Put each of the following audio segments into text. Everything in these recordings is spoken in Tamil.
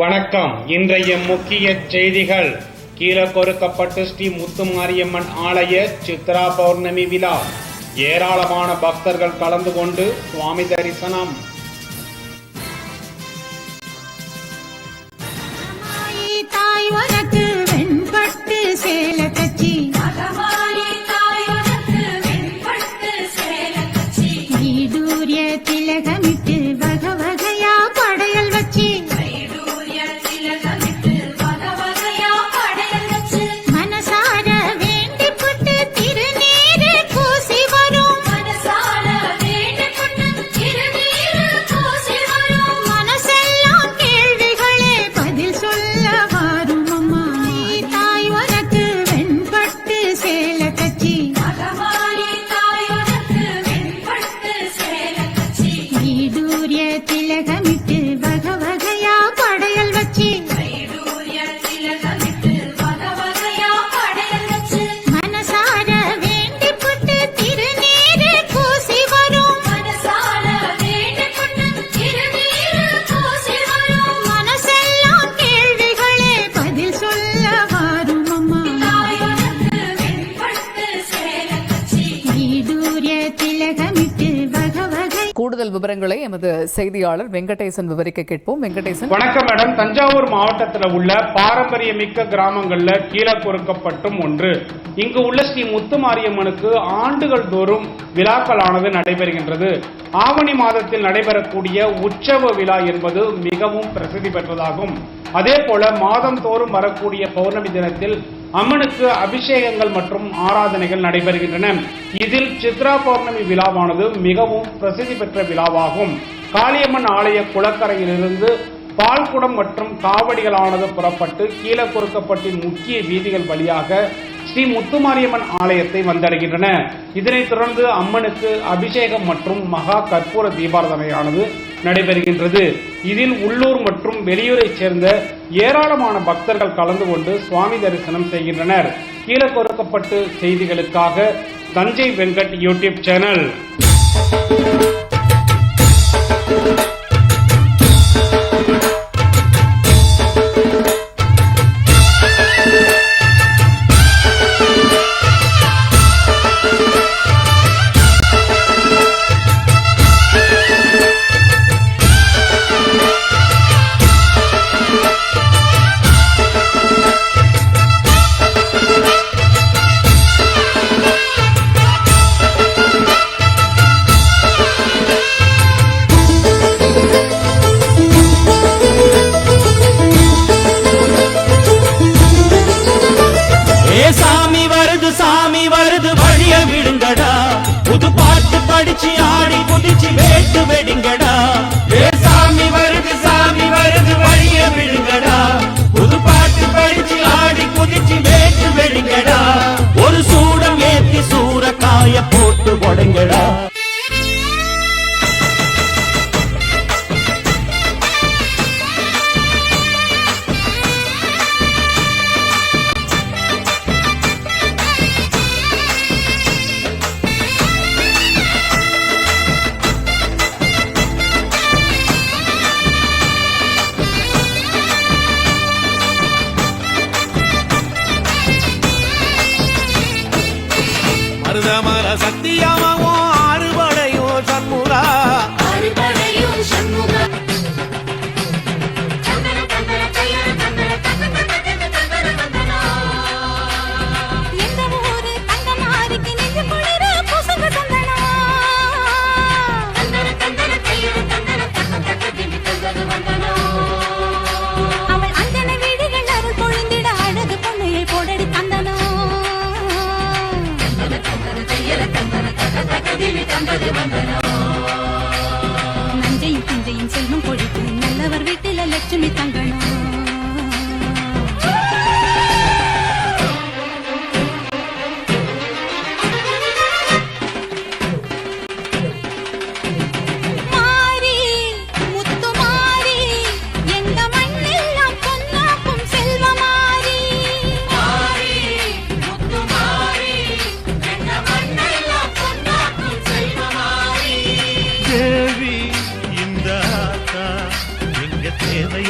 வணக்கம். இன்றைய முக்கிய செய்திகள். கீழே கொடுக்கப்பட்டு ஸ்ரீ முத்துமாரியம்மன் ஆலய சித்ரா பௌர்ணமி விழா. ஏராளமான பக்தர்கள் கலந்து கொண்டு சுவாமி தரிசனம். கூடுதல் விவரங்களை எமது செய்தியாளர் வெங்கடேசன் விவரிக்க கேட்போம். வெங்கடேசன். வணக்கம் மேடம். தஞ்சாவூர் மாவட்டத்தில் உள்ள பாரம்பரியமிக்க கிராமங்கள்ல கீழே கொடுக்கப்பட்டும் ஒன்று. இங்கு உள்ள ஸ்ரீ முத்துமாரியம்மனுக்கு ஆண்டுகள் தோறும் விழாக்களானது நடைபெறுகின்றது. ஆவணி மாதத்தில் நடைபெறக்கூடிய உற்சவ விழா என்பது மிகவும் பிரசித்தி பெற்றதாகும். அதே போல மாதம் தோறும் வரக்கூடிய பௌர்ணமி தினத்தில் அம்மனுக்கு அபிஷேகங்கள் மற்றும் ஆராதனைகள் நடைபெறுகின்றன. இதில் சித்ரா பௌர்ணமி விழாவானது மிகவும் பிரசித்தி பெற்ற விழாவாகும். காளியம்மன் ஆலய குளக்கரையிலிருந்து பால்குடம் மற்றும் காவடிகளானது புறப்பட்டு கீழே கொடுக்கப்பட்டின் முக்கிய வீதிகள் வழியாக ஸ்ரீ முத்துமாரியம்மன் ஆலயத்தை வந்தடைகின்றன. இதனைத் தொடர்ந்து அம்மனுக்கு அபிஷேகம் மற்றும் மகா கற்பூர தீபாரதனையானது நடைபெறுகின்றது. இதில் உள்ளூர் மற்றும் வெளியூரைச் சேர்ந்த ஏராளமான பக்தர்கள் கலந்து கொண்டு சுவாமி தரிசனம் செய்கின்றனர். கீழே கொடுக்கப்பட்டு செய்திகளுக்காக தஞ்சை வெங்கட் யூடியூப் சேனல். பாட்டு படிச்சு ஆடி குதிச்சு வேட்டு வெடிங்கடா. सर्वे लक्ष्मी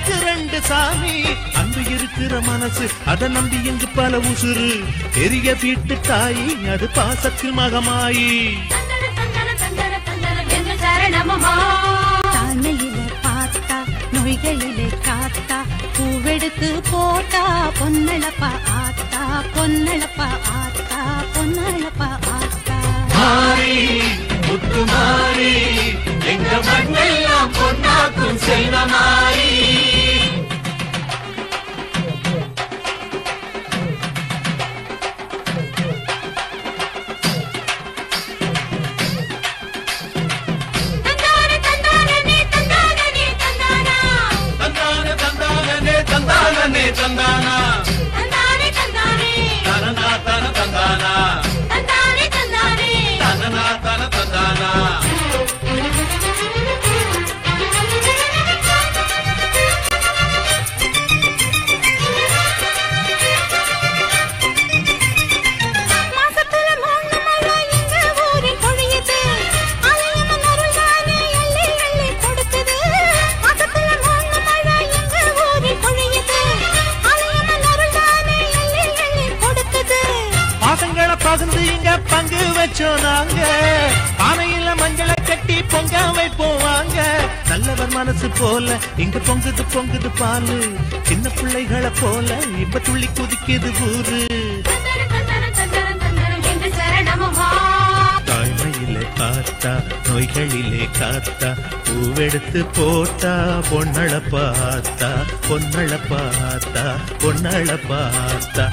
எனக்கு ரெண்டு சாமி. அன்பு இருக்கிற மனசு அதை நம்பி எங்கு பல உசுறு. பெரிய வீட்டு தாயி அது பாசத்தில் மகமாயி. பார்த்தா, நோய்களிலே காத்தா பூவெடுத்து போட்டா பொன்னழப்பா ஆத்தா பொன்னழப்பா ஆத்தா பொன்னழப்பா ஆத்தா. மாறி முத்து மாறி எங்க மண்ணெல்லாம் பொன்னாக்கும் மாறி. చందాననే చందానా. பங்கு வச்சோம் நாங்க பானையில மஞ்சளை கட்டி பொங்க வைப்போம் வாங்க நல்லவர் மனசு போல இங்க பொங்குது பொங்குது பாலு. சின்ன பிள்ளைகளை போல இப்ப துள்ளி குதிக்குது ஊரு. தந்தர காத்தா நோய்களிலே காத்தா பூவெடுத்து போட்டா பொன்னள பார்த்தா பொன்னள பார்த்தா பொன்னள பார்த்தா.